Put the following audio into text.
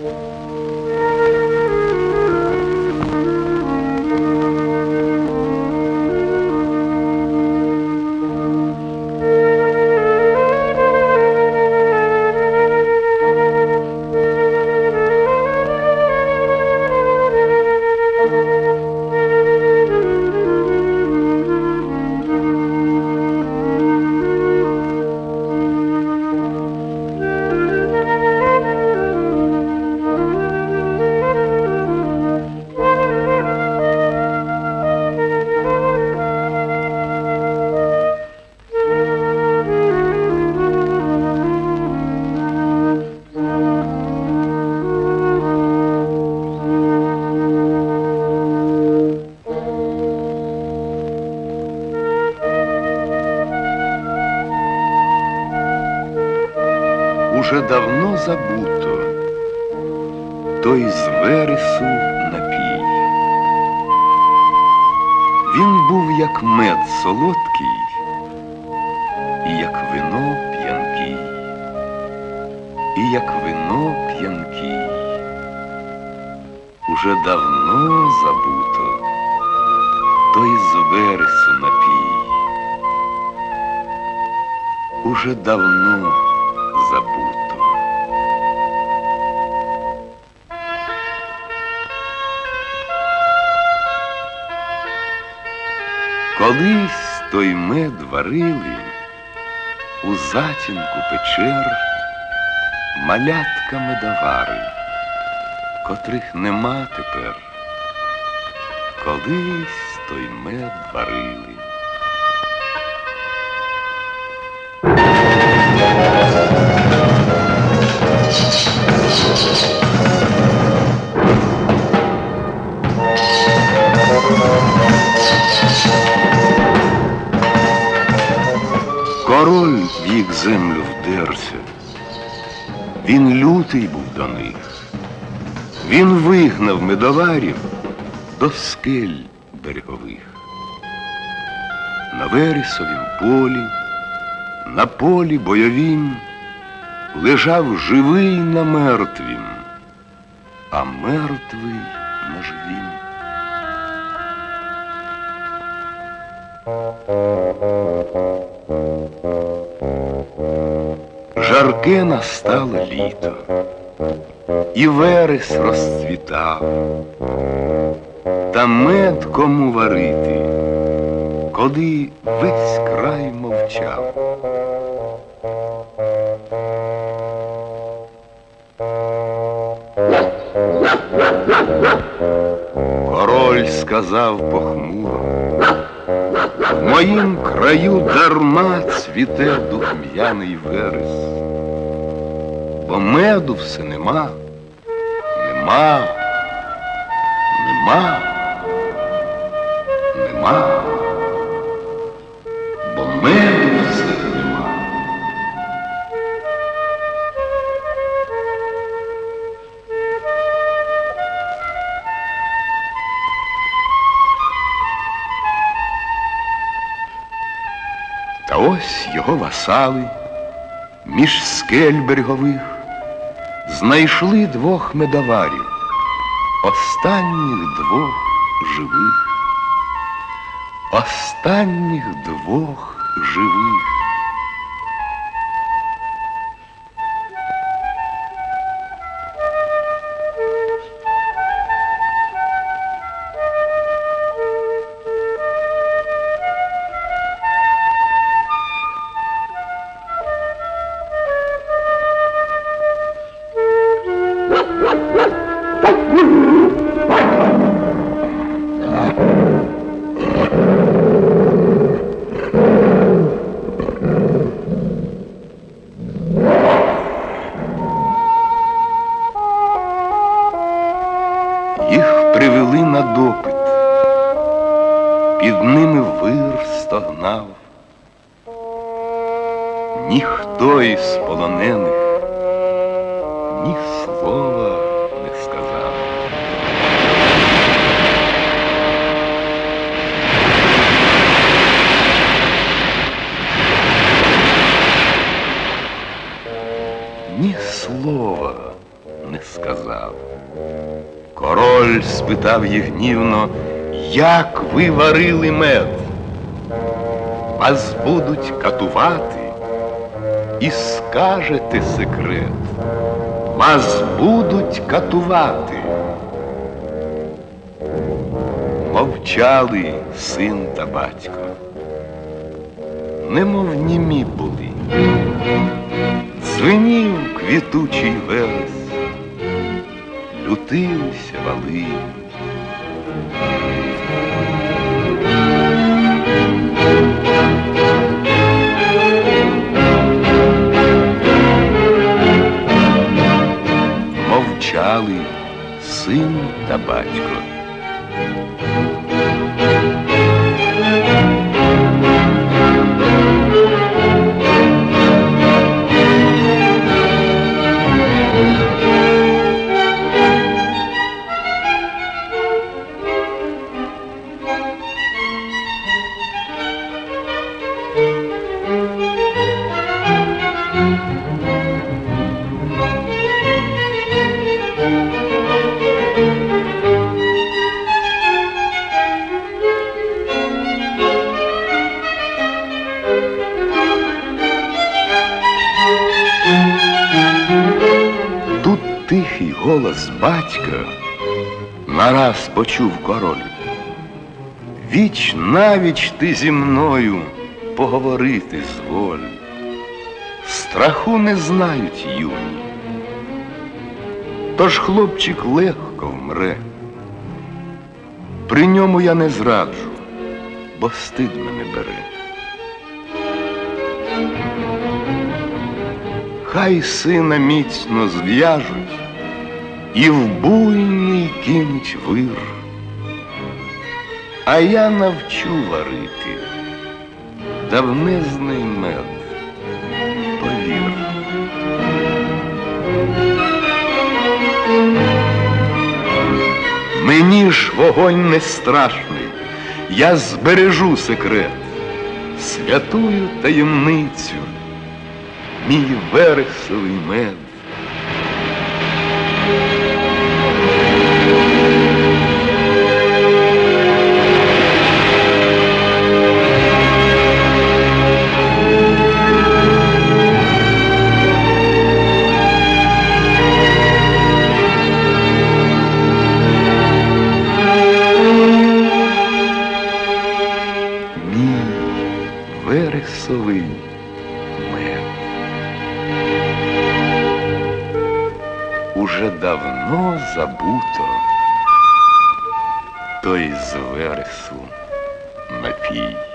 Уже давно забуто той з вересу напій. Він був як мед солодкий і як вино п'янкий, і як вино п'янкий. Уже давно забуто той з вересу напій. Уже давно Колись той мед варили у затінку печер малятка медовари, котрих нема тепер. Колись той мед варили. Він лютий був до них. Він вигнав медоварів до скель берегових. На вересовім полі, на полі бойовім лежав живий на мертвім, а мертвий на живім. Жарке настало літо, і верес розцвітав, та мед кому варити, коли весь край мовчав. Король сказав похмуро, в моїм краю дарма цвіте духм'яний верес, бо меду все нема, нема, нема, нема, бо меду все нема. Та ось його васали між скель берегових знайшли двох медоварів, останніх двох живих, останніх двох живих. Стогнав. Ніхто із полонених ні слова не сказав. Ні слова не сказав. Король спитав їх гнівно, як ви варили мед? Вас будуть катувати і скажете секрет. Вас будуть катувати. Мовчали син та батько, немов німі були. Дзвенів квітучий верес, лютилися вали. Син та батько. Тут голос батька нараз почув король. Віч навіч ти зі мною поговорити зволь. Страху не знають юні. Тож хлопчик легко вмре. При ньому я не зраджу, бо стид мене бере. Хай сина міцно зв'яжуть і в буйний кинуть вир. А я навчу варити давнизний мед, повір. Мені ж вогонь не страшний, я збережу секрет, святую таємницю мій вересовий мед. Уже давно забуто той з вересу напій.